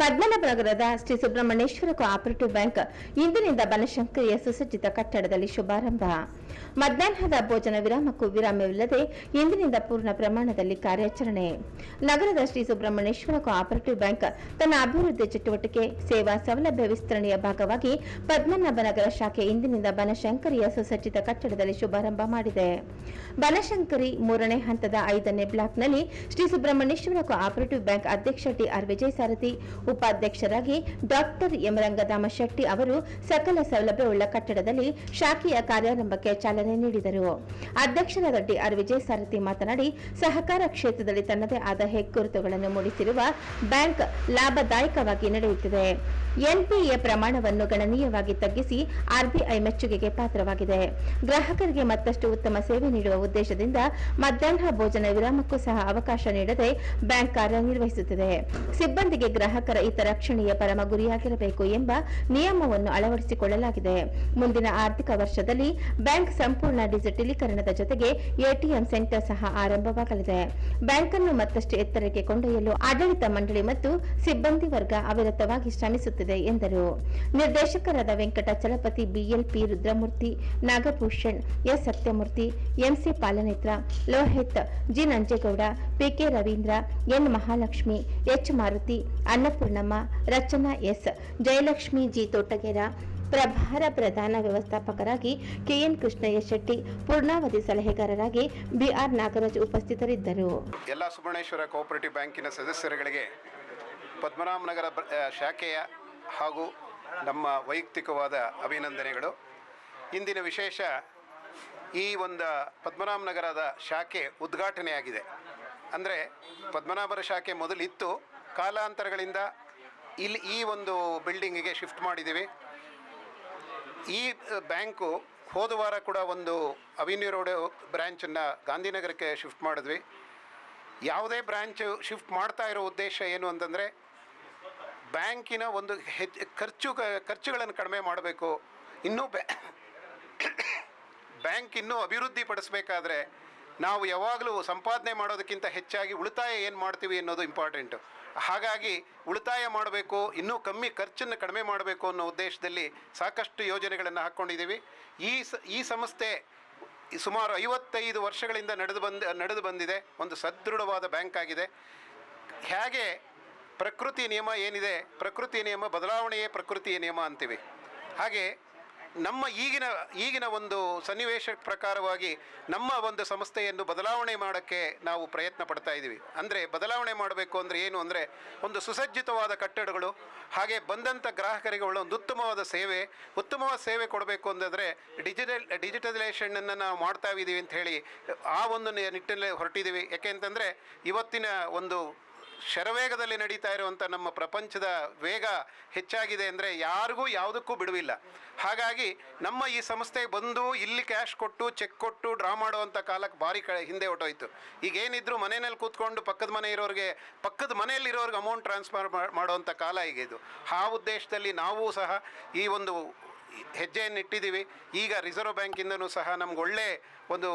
ಪದ್ಮನಾಭನಗರದ Shri Subrahmanyeshwara cooperative bank ಇಂದಿನಿಂದ ಬನಶಂಕರಿಯ ಸುಸಜ್ಜಿತ ಕಟ್ಟಡದಲ್ಲಿ ಶುಭಾರಂಭ. ಮಧ್ಯಾಹ್ನದ ಭೋಜನ ವಿರಾಮಕ್ಕೂ ವಿರಾಮವಿಲ್ಲದೆ ಇಂದಿನಿಂದ ಪೂರ್ಣ ಪ್ರಮಾಣದಲ್ಲಿ ಕಾರ್ಯಾಚರಣೆ. ನಗರದ ಶ್ರೀ ಸುಬ್ರಹ್ಮಣ್ಯೇಶ್ವರ ಕೋಆಪರೇಟಿವ್ ಬ್ಯಾಂಕ್ ತನ್ನ ಅಭಿವೃದ್ಧಿ ಚಟುವಟಿಕೆ, ಸೇವಾ ಸೌಲಭ್ಯ ವಿಸ್ತರಣೆಯ ಭಾಗವಾಗಿ ಪದ್ಮನಾಭನಗರ ಶಾಖೆ ಇಂದಿನಿಂದ ಬನಶಂಕರಿಯ ಸುಸಜ್ಜಿತ ಕಟ್ಟಡದಲ್ಲಿ ಶುಭಾರಂಭ ಮಾಡಿದೆ. ಬನಶಂಕರಿ ಮೂರನೇ ಹಂತದ ಐದನೇ ಬ್ಲಾಕ್ನಲ್ಲಿ ಶ್ರೀ ಸುಬ್ರಹ್ಮಣ್ಯೇಶ್ವರ ಕೋಆಪರೇಟಿವ್ ಬ್ಯಾಂಕ್ ಅಧ್ಯಕ್ಷ ಟಿ ಆರ್ ವಿಜಯ ಸಾರಥಿ ಉಪಾಧ್ಯಕ್ಷರಾಗಿ ಡಾಕ್ಟರ್ ಎಂ ರಂಗದಾಮ ಶೆಟ್ಟಿ ಅವರು ಸಕಲ ಸೌಲಭ್ಯವುಳ್ಳ ಕಟ್ಟಡದಲ್ಲಿ ಶಾಖೆಯ ಕಾರ್ಯಾರಂಭಕ್ಕೆ ಚಾಲನೆ ನೀಡಿದರು. ಅಧ್ಯಕ್ಷರ ಟಿ ಆರ್. ವಿಜಯ್ ಸಾರಥಿ ಮಾತನಾಡಿ, ಸಹಕಾರ ಕ್ಷೇತ್ರದಲ್ಲಿ ತನ್ನದೇ ಆದ ಹೆಗ್ಗುರುತುಗಳನ್ನು ಮೂಡಿಸಿರುವ ಬ್ಯಾಂಕ್ ಲಾಭದಾಯಕವಾಗಿ ನಡೆಯುತ್ತಿದೆ. ಎನ್ಪಿಎ ಪ್ರಮಾಣವನ್ನು ಗಣನೀಯವಾಗಿ ತಗ್ಗಿಸಿ ಆರ್ಬಿಐ ಮೆಚ್ಚುಗೆಗೆ ಪಾತ್ರವಾಗಿದೆ. ಗ್ರಾಹಕರಿಗೆ ಮತ್ತಷ್ಟು ಉತ್ತಮ ಸೇವೆ ನೀಡುವ ಉದ್ದೇಶದಿಂದ ಮಧ್ಯಾಹ್ನ ಭೋಜನ ವಿರಾಮಕ್ಕೂ ಸಹ ಅವಕಾಶ ನೀಡದೆ ಬ್ಯಾಂಕ್ ಕಾರ್ಯನಿರ್ವಹಿಸುತ್ತಿದೆ. ಸಿಬ್ಬಂದಿಗೆ ಗ್ರಾಹಕರ ಹಿತ ರಕ್ಷಣೆಯ ಪರಮ ಗುರಿಯಾಗಿರಬೇಕು ಎಂಬ ನಿಯಮವನ್ನು ಅಳವಡಿಸಿಕೊಳ್ಳಲಾಗಿದೆ. ಮುಂದಿನ ಆರ್ಥಿಕ ವರ್ಷದಲ್ಲಿ ಬ್ಯಾಂಕ್ ಸಂಪೂರ್ಣ ಡಿಜಿಟಲೀಕರಣದ ಜೊತೆಗೆ ಎಟಿಎಂ ಸೆಂಟರ್ ಸಹ ಆರಂಭವಾಗಲಿದೆ. ಬ್ಯಾಂಕ್ ಅನ್ನು ಮತ್ತಷ್ಟು ಎತ್ತರಕ್ಕೆ ಕೊಂಡೊಯ್ಯಲು ಆಡಳಿತ ಮಂಡಳಿ ಮತ್ತು ಸಿಬ್ಬಂದಿ ವರ್ಗ ಅವಿರತವಾಗಿ ಶ್ರಮಿಸುತ್ತಿದೆ. ಎಂದರು. ನಿರ್ದೇಶಕರಾದ Venkata Chalapathi, BLP, Rudramurthy, Nagabhushan, S. Sathyamurthy, MC Palanetra, Lohith, G. Nanjegowda, PK Ravindra, N. Mahalakshmi, H. Maruthi, Annapoornamma, Rachana S. Jayalakshmi, G. Thotagera, ಪ್ರಭಾರ ಪ್ರಧಾನ ವ್ಯವಸ್ಥಾಪಕರಾಗಿ ಕೆಎನ್ ಕೃಷ್ಣಯ್ಯ ಶೆಟ್ಟಿ, ಪೂರ್ಣಾವಧಿ ಸಲಹೆಗಾರರಾಗಿ ಬಿಆರ್ ನಾಗರಾಜ್ ಉಪಸ್ಥಿತರಿದ್ದರು. ಎಲ್ಲ ಸುಬರ್ಣೇಶ್ವರ ಕೋಆಪರೇಟಿವ್ ಬ್ಯಾಂಕಿನ ಸದಸ್ಯರುಗಳಿಗೆ ಪದ್ಮನಾಭನಗರ ಶಾಖೆಯ ಹಾಗೂ ನಮ್ಮ ವೈಯಕ್ತಿಕವಾದ ಅಭಿನಂದನೆಗಳು. ಇಂದಿನ ವಿಶೇಷ ಈ ಒಂದು ಪದ್ಮನಾಭನಗರದ ಶಾಖೆ ಉದ್ಘಾಟನೆಯಾಗಿದೆ. ಅಂದರೆ ಪದ್ಮನಾಭರ ಶಾಖೆ ಮೊದಲಿತ್ತು. ಕಾಲಾಂತರಗಳಿಂದ ಇಲ್ಲಿ ಈ ಒಂದು ಬಿಲ್ಡಿಂಗಿಗೆ ಶಿಫ್ಟ್ ಮಾಡಿದ್ದೀವಿ. ಈ ಬ್ಯಾಂಕು ಹೋದ ವಾರ ಕೂಡ ಒಂದು ಅವಿನ್ಯೂ ರೋಡ್ ಬ್ರ್ಯಾಂಚನ್ನು ಗಾಂಧಿನಗರಕ್ಕೆ ಶಿಫ್ಟ್ ಮಾಡಿದ್ವಿ. ಯಾವುದೇ ಬ್ರ್ಯಾಂಚ್ ಶಿಫ್ಟ್ ಮಾಡ್ತಾ ಇರೋ ಉದ್ದೇಶ ಏನು ಅಂತಂದರೆ ಬ್ಯಾಂಕಿನ ಒಂದು ಹೆಚ್ಚು ಖರ್ಚು ಖರ್ಚುಗಳನ್ನು ಕಡಿಮೆ ಮಾಡಬೇಕು. ಇನ್ನೂ ಬ್ಯಾ ಬ್ಯಾಂಕ್ ಇನ್ನೂ ಅಭಿವೃದ್ಧಿ ಪಡಿಸಬೇಕಾದ್ರೆ ನಾವು ಯಾವಾಗಲೂ ಸಂಪಾದನೆ ಮಾಡೋದಕ್ಕಿಂತ ಹೆಚ್ಚಾಗಿ ಉಳಿತಾಯ ಏನು ಮಾಡ್ತೀವಿ ಅನ್ನೋದು ಇಂಪಾರ್ಟೆಂಟು ಹಾಗಾಗಿ ಉಳಿತಾಯ ಮಾಡಬೇಕು, ಇನ್ನೂ ಕಮ್ಮಿ ಖರ್ಚನ್ನು ಕಡಿಮೆ ಮಾಡಬೇಕು ಅನ್ನೋ ಉದ್ದೇಶದಲ್ಲಿ ಸಾಕಷ್ಟು ಯೋಜನೆಗಳನ್ನು ಹಾಕ್ಕೊಂಡಿದ್ದೀವಿ. ಈ ಸ, ಈ ಸಂಸ್ಥೆ ಸುಮಾರು ಐವತ್ತೈದು ವರ್ಷಗಳಿಂದ ನಡೆದು ಬಂದ, ನಡೆದು ಬಂದಿದೆ. ಒಂದು ಸದೃಢವಾದ ಬ್ಯಾಂಕ್ ಆಗಿದೆ. ಹೇಗೆ ಪ್ರಕೃತಿ ನಿಯಮ ಏನಿದೆ? ಪ್ರಕೃತಿ ನಿಯಮ, ಬದಲಾವಣೆಯೇ ಪ್ರಕೃತಿಯ ನಿಯಮ ಅಂತೀವಿ. ಹಾಗೆ ನಮ್ಮ ಈಗಿನ ಈಗಿನ ಒಂದು ಸನ್ನಿವೇಶ ಪ್ರಕಾರವಾಗಿ ನಮ್ಮ ಒಂದು ಸಂಸ್ಥೆಯನ್ನು ಬದಲಾವಣೆ ಮಾಡೋಕ್ಕೆ ನಾವು ಪ್ರಯತ್ನ ಪಡ್ತಾ ಇದ್ದೀವಿ. ಅಂದರೆ ಬದಲಾವಣೆ ಮಾಡಬೇಕು ಅಂದರೆ ಏನು ಅಂದರೆ ಒಂದು ಸುಸಜ್ಜಿತವಾದ ಕಟ್ಟಡಗಳು, ಹಾಗೆ ಬಂದಂಥ ಗ್ರಾಹಕರಿಗೆ ಒಳ್ಳೆ ಒಂದು ಉತ್ತಮವಾದ ಸೇವೆ ಉತ್ತಮವಾದ ಸೇವೆ ಕೊಡಬೇಕು ಅಂತಂದರೆ ಡಿಜಿಟಲ್, ಡಿಜಿಟಲೈಸೇಷನನ್ನು ನಾವು ಮಾಡ್ತಾ ಇದ್ದೀವಿ ಅಂತ ಹೇಳಿ ಆ ಒಂದು ನಿಟ್ಟಿನಲ್ಲಿ ಹೊರಟಿದ್ದೀವಿ. ಯಾಕೆ ಅಂತಂದರೆ ಇವತ್ತಿನ ಒಂದು ಶರವೇಗದಲ್ಲಿ ನಡೀತಾ ಇರುವಂಥ ನಮ್ಮ ಪ್ರಪಂಚದ ವೇಗ ಹೆಚ್ಚಾಗಿದೆ ಅಂದರೆ ಯಾರಿಗೂ ಯಾವುದಕ್ಕೂ ಬಿಡುವಿಲ್ಲ. ಹಾಗಾಗಿ ನಮ್ಮ ಈ ಸಂಸ್ಥೆ ಬಂದು ಇಲ್ಲಿ ಕ್ಯಾಶ್ ಕೊಟ್ಟು ಚೆಕ್ ಕೊಟ್ಟು ಡ್ರಾ ಮಾಡುವಂಥ ಕಾಲಕ್ಕೆ ಭಾರಿ ಕಳೆ ಹಿಂದೆ ಹೊಟ್ಟೋಯ್ತು ಈಗ ಏನಿದ್ರು ಮನೆಯಲ್ಲಿ ಕೂತ್ಕೊಂಡು ಪಕ್ಕದ ಮನೆ ಇರೋರಿಗೆ, ಪಕ್ಕದ ಮನೆಯಲ್ಲಿರೋರಿಗೆ ಅಮೌಂಟ್ ಟ್ರಾನ್ಸ್ಫರ್ ಮಾಡುವಂಥ ಕಾಲ ಈಗ ಇದು ಆ ಉದ್ದೇಶದಲ್ಲಿ ನಾವು ಸಹ ಈ ಒಂದು ಹೆಜ್ಜೆಯನ್ನು ಇಟ್ಟಿದ್ದೀವಿ ಈಗ ರಿಸರ್ವ್ ಬ್ಯಾಂಕಿಂದನೂ ಸಹ ನಮ್ಗೆ ಒಳ್ಳೆ ಒಂದು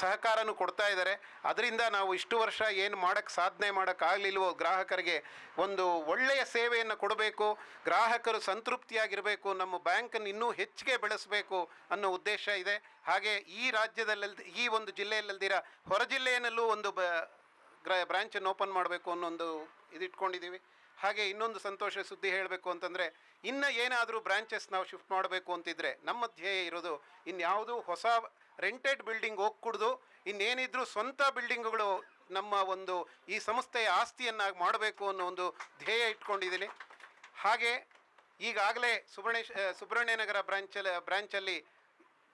ಸಹಕಾರನೂ ಕೊಡ್ತಾ ಇದ್ದಾರೆ. ಅದರಿಂದ ನಾವು ಇಷ್ಟು ವರ್ಷ ಏನು ಮಾಡೋಕ್ಕೆ ಸಾಧನೆ ಮಾಡೋಕ್ಕಾಗಲಿಲ್ವೋ ಗ್ರಾಹಕರಿಗೆ ಒಂದು ಒಳ್ಳೆಯ ಸೇವೆಯನ್ನು ಕೊಡಬೇಕು, ಗ್ರಾಹಕರು ಸಂತೃಪ್ತಿಯಾಗಿರಬೇಕು, ನಮ್ಮ ಬ್ಯಾಂಕನ್ನು ಇನ್ನೂ ಹೆಚ್ಚಿಗೆ ಬೆಳೆಸಬೇಕು ಅನ್ನೋ ಉದ್ದೇಶ ಇದೆ. ಹಾಗೆ ಈ ರಾಜ್ಯದಲ್ಲಿ ಈ ಒಂದು ಜಿಲ್ಲೆಯಲ್ಲದಿರ ಹೊರ ಜಿಲ್ಲೆಯಲ್ಲೂ ಒಂದು ಬ, ಗ್ರ ಬ್ರ್ಯಾಂಚನ್ನು ಓಪನ್ ಮಾಡಬೇಕು ಅನ್ನೋ ಒಂದು ಇದಿಟ್ಕೊಂಡಿದ್ದೀವಿ ಹಾಗೆ ಇನ್ನೊಂದು ಸಂತೋಷ ಸುದ್ದಿ ಹೇಳಬೇಕು ಅಂತಂದರೆ, ಇನ್ನು ಏನಾದರೂ ಬ್ರಾಂಚಸ್ ನಾವು ಶಿಫ್ಟ್ ಮಾಡಬೇಕು ಅಂತಿದ್ರೆ ನಮ್ಮ ಧ್ಯೇಯ ಇರೋದು ಇನ್ಯಾವುದೂ ಹೊಸ ರೆಂಟೆಡ್ ಬಿಲ್ಡಿಂಗ್ ಹೋಗಿ ಕುಡ್ದು ಇನ್ನೇನಿದ್ರೂ ಸ್ವಂತ ಬಿಲ್ಡಿಂಗ್ಗಳು ನಮ್ಮ ಒಂದು ಈ ಸಂಸ್ಥೆಯ ಆಸ್ತಿಯನ್ನಾಗಿ ಮಾಡಬೇಕು ಅನ್ನೋ ಒಂದು ಧ್ಯೇಯ ಇಟ್ಕೊಂಡಿದ್ದೀನಿ ಹಾಗೆ ಈಗಾಗಲೇ ಸುಬ್ರಣೇಶ್ ಸುಬ್ರಹ್ಮಣ್ಯನಗರ ಬ್ರಾಂಚಲ್ಲಿ ಬ್ರಾಂಚಲ್ಲಿ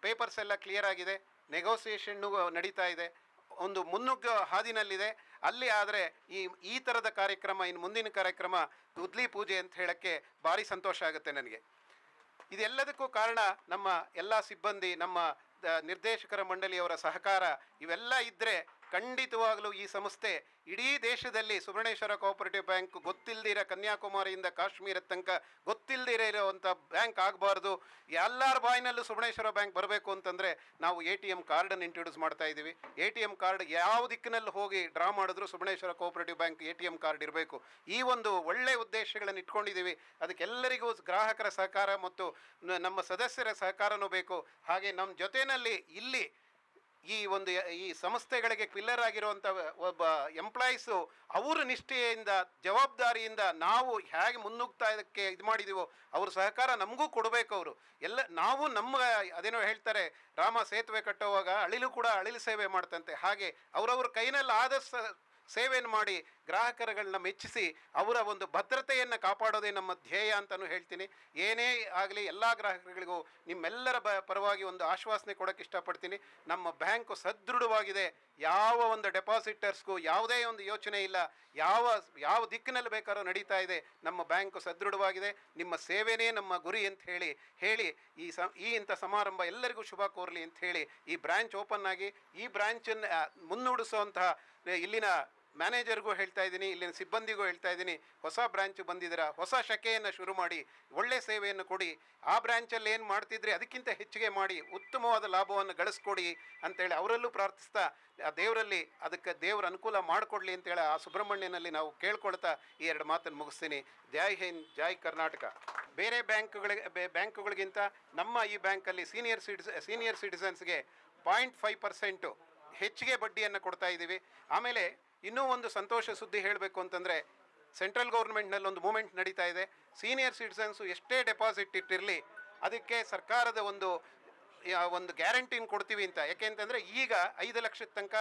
ಪೇಪರ್ಸ್ ಎಲ್ಲ ಕ್ಲಿಯರ್ ಆಗಿದೆ. ನೆಗೋಸಿಯೇಷನ್ನು ನಡೀತಾ ಇದೆ. ಒಂದು ಮುನ್ನುಗ್ಗ ಹಾದಿನಲ್ಲಿದೆ. ಅಲ್ಲಿ ಆದರೆ ಈ ಈ ಥರದ ಕಾರ್ಯಕ್ರಮ ಇನ್ನು ಮುಂದಿನ ಕಾರ್ಯಕ್ರಮ ಉದ್ಲಿ ಪೂಜೆ ಅಂತ ಹೇಳೋಕ್ಕೆ ಭಾರಿ ಸಂತೋಷ ಆಗುತ್ತೆ ನನಗೆ. ಇದೆಲ್ಲದಕ್ಕೂ ಕಾರಣ ನಮ್ಮ ಎಲ್ಲ ಸಿಬ್ಬಂದಿ, ನಮ್ಮ ನಿರ್ದೇಶಕರ ಮಂಡಳಿಯವರ ಸಹಕಾರ ಇವೆಲ್ಲ ಇದ್ದರೆ ಖಂಡಿತವಾಗಲೂ ಈ ಸಂಸ್ಥೆ ಇಡೀ ದೇಶದಲ್ಲಿ ಸುಬರ್ಣೇಶ್ವರ ಕೋಆಪರೇಟಿವ್ ಬ್ಯಾಂಕ್ ಗೊತ್ತಿಲ್ಲದಿರ ಕನ್ಯಾಕುಮಾರಿಯಿಂದ ಕಾಶ್ಮೀರ ತನಕ ಗೊತ್ತಿಲ್ಲದಿರ ಇರೋವಂಥ ಬ್ಯಾಂಕ್ ಆಗಬಾರ್ದು. ಎಲ್ಲರ ಬಾಯಿನಲ್ಲೂ ಸುಬರ್ಣೇಶ್ವರ ಬ್ಯಾಂಕ್ ಬರಬೇಕು ಅಂತಂದರೆ ನಾವು ಎ ಟಿ ಎಂ ಕಾರ್ಡನ್ನು ಇಂಟ್ರೊಡ್ಯೂಸ್ ಮಾಡ್ತಾ ಇದ್ದೀವಿ. ಎ ಟಿ ಎಂ ಕಾರ್ಡ್ ಯಾವ ದಿಕ್ಕಿನಲ್ಲಿ ಹೋಗಿ ಡ್ರಾ ಮಾಡಿದ್ರು Subarneshwara cooperative bank A T M card ಇರಬೇಕು. ಈ ಒಂದು ಒಳ್ಳೆಯ ಉದ್ದೇಶಗಳನ್ನು ಇಟ್ಕೊಂಡಿದ್ದೀವಿ. ಅದಕ್ಕೆಲ್ಲರಿಗೂ ಗ್ರಾಹಕರ ಸಹಕಾರ ಮತ್ತು ನಮ್ಮ ಸದಸ್ಯರ ಸಹಕಾರನೂ ಬೇಕು. ಹಾಗೆ ನಮ್ಮ ಜೊತೆಯಲ್ಲಿ ಇಲ್ಲಿ ಈ ಒಂದು ಈ ಸಂಸ್ಥೆಗಳಿಗೆ ಪಿಲ್ಲರ್ ಆಗಿರುವಂಥ ಒಬ್ಬ ಎಂಪ್ಲಾಯೀಸು ಅವರ ನಿಷ್ಠೆಯಿಂದ, ಜವಾಬ್ದಾರಿಯಿಂದ ನಾವು ಹೇಗೆ ಮುನ್ನುಗ್ತಾ ಇದಕ್ಕೆ ಇದು ಮಾಡಿದೀವೋ ಅವ್ರ ಸಹಕಾರ ನಮಗೂ ಕೊಡಬೇಕು ಅವರು. ಎಲ್ಲ, ನಾವು ನಮ್ಮ ಅದೇನೋ ಹೇಳ್ತಾರೆ, ರಾಮ ಸೇತುವೆ ಕಟ್ಟುವಾಗ ಅಳಿಲು ಕೂಡ ಅಳಿಲು ಸೇವೆ ಮಾಡ್ತಂತೆ. ಹಾಗೆ ಅವರವ್ರ ಕೈನಲ್ಲಿ ಆದ ಸೇವೆಯನ್ನು ಮಾಡಿ ಗ್ರಾಹಕರುಗಳನ್ನ ಮೆಚ್ಚಿಸಿ ಅವರ ಒಂದು ಭದ್ರತೆಯನ್ನು ಕಾಪಾಡೋದೇ ನಮ್ಮ ಧ್ಯೇಯ ಅಂತಲೂ ಹೇಳ್ತೀನಿ. ಏನೇ ಆಗಲಿ ಎಲ್ಲ ಗ್ರಾಹಕರುಗಳಿಗೂ ನಿಮ್ಮೆಲ್ಲರ ಬ ಪರವಾಗಿ ಒಂದು ಆಶ್ವಾಸನೆ ಕೊಡೋಕೆ ಇಷ್ಟಪಡ್ತೀನಿ. ನಮ್ಮ ಬ್ಯಾಂಕು ಸದೃಢವಾಗಿದೆ. ಯಾವ ಒಂದು ಡೆಪಾಸಿಟರ್ಸ್ಗೂ ಯಾವುದೇ ಒಂದು ಯೋಚನೆ ಇಲ್ಲ. ಯಾವ ಯಾವ ದಿಕ್ಕಿನಲ್ಲಿ ಬೇಕಾದ್ರೂ ನಡೀತಾ ಇದೆ. ನಮ್ಮ ಬ್ಯಾಂಕು ಸದೃಢವಾಗಿದೆ. ನಿಮ್ಮ ಸೇವೆನೇ ನಮ್ಮ ಗುರಿ ಅಂತ ಹೇಳಿ ಹೇಳಿ ಈ ಸ ಈ ಇಂಥ ಸಮಾರಂಭ ಎಲ್ಲರಿಗೂ ಶುಭ ಕೋರಲಿ ಅಂತ ಹೇಳಿ ಈ ಬ್ರ್ಯಾಂಚ್ ಓಪನ್ ಆಗಿ ಈ ಬ್ರಾಂಚನ್ನು ಮುನ್ನುಡಿಸುವಂತಹ ಇಲ್ಲಿನ ಮ್ಯಾನೇಜರ್ಗೂ ಹೇಳ್ತಾ ಇದ್ದೀನಿ, ಇಲ್ಲಿನ ಸಿಬ್ಬಂದಿಗೂ ಹೇಳ್ತಾ ಇದ್ದೀನಿ, ಹೊಸ ಬ್ರ್ಯಾಂಚ್ ಬಂದಿದ್ದೀರಾ? ಹೊಸ ಶಕೆಯನ್ನು ಶುರು ಮಾಡಿ, ಒಳ್ಳೆ ಸೇವೆಯನ್ನು ಕೊಡಿ. ಆ ಬ್ರ್ಯಾಂಚಲ್ಲಿ ಏನು ಮಾಡ್ತಿದ್ರಿ? ಅದಕ್ಕಿಂತ ಹೆಚ್ಚಿಗೆ ಮಾಡಿ, ಉತ್ತಮವಾದ ಲಾಭವನ್ನು ಗಳಿಸ್ಕೊಡಿ ಅಂತೇಳಿ ಅವರಲ್ಲೂ ಪ್ರಾರ್ಥಿಸ್ತಾ, ಆ ದೇವರಲ್ಲಿ ಅದಕ್ಕೆ ದೇವರ ಅನುಕೂಲ ಮಾಡಿಕೊಡ್ಲಿ ಅಂತೇಳಿ ಆ ಸುಬ್ರಹ್ಮಣ್ಯನಲ್ಲಿ ನಾವು ಕೇಳ್ಕೊಳ್ತಾ ಈ ಎರಡು ಮಾತನ್ನು ಮುಗಿಸ್ತೀನಿ. ಜೈ ಹಿಂದ್, ಜೈ ಕರ್ನಾಟಕ. ಬೇರೆ ಬ್ಯಾಂಕ್ಗಳಿಗೆ ಬ್ಯಾಂಕುಗಳಿಗಿಂತ ನಮ್ಮ ಈ ಬ್ಯಾಂಕಲ್ಲಿ ಸೀನಿಯರ್ ಸಿಟಿಸ್, ಸೀನಿಯರ್ ಸಿಟಿಸನ್ಸ್ಗೆ ಪಾಯಿಂಟ್ ಫೈವ್ ಪರ್ಸೆಂಟು ಹೆಚ್ಚಿಗೆ ಬಡ್ಡಿಯನ್ನು ಕೊಡ್ತಾ ಇದ್ದೀವಿ. ಆಮೇಲೆ ಇನ್ನೂ ಒಂದು ಸಂತೋಷ ಸುದ್ದಿ ಹೇಳಬೇಕು ಅಂತಂದರೆ ಸೆಂಟ್ರಲ್ ಗೌರ್ಮೆಂಟ್ನಲ್ಲಿ ಒಂದು ಮೂಮೆಂಟ್ ನಡೀತಾ ಇದೆ. ಸೀನಿಯರ್ ಸಿಟಿಸನ್ಸು ಎಷ್ಟೇ ಡೆಪಾಸಿಟ್ ಇಟ್ಟಿರಲಿ, ಅದಕ್ಕೆ ಸರ್ಕಾರದ ಒಂದು ಒಂದು ಗ್ಯಾರಂಟಿನ ಕೊಡ್ತೀವಿ ಅಂತ. ಯಾಕೆ ಅಂತಂದರೆ, ಈಗ ಐದು ಲಕ್ಷದ ತನಕ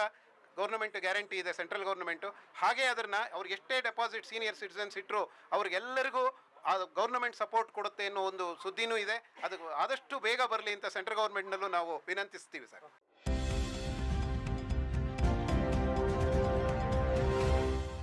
ಗೌರ್ಮೆಂಟ್ ಗ್ಯಾರಂಟಿ ಇದೆ ಸೆಂಟ್ರಲ್ ಗೌರ್ಮೆಂಟು ಹಾಗೆ ಅದನ್ನು ಅವ್ರಿಗೆ ಎಷ್ಟೇ ಡೆಪಾಸಿಟ್ ಸೀನಿಯರ್ ಸಿಟಿಸನ್ಸ್ ಇಟ್ಟರು ಅವ್ರಿಗೆಲ್ಲರಿಗೂ ಆ ಗೌರ್ಮೆಂಟ್ ಸಪೋರ್ಟ್ ಕೊಡುತ್ತೆ ಅನ್ನೋ ಒಂದು ಸುದ್ದಿನೂ ಇದೆ. ಅದು ಆದಷ್ಟು ಬೇಗ ಬರಲಿ ಅಂತ ಸೆಂಟ್ರಲ್ ಗೌರ್ಮೆಂಟ್ನಲ್ಲೂ ನಾವು ವಿನಂತಿಸ್ತೀವಿ ಸರ್.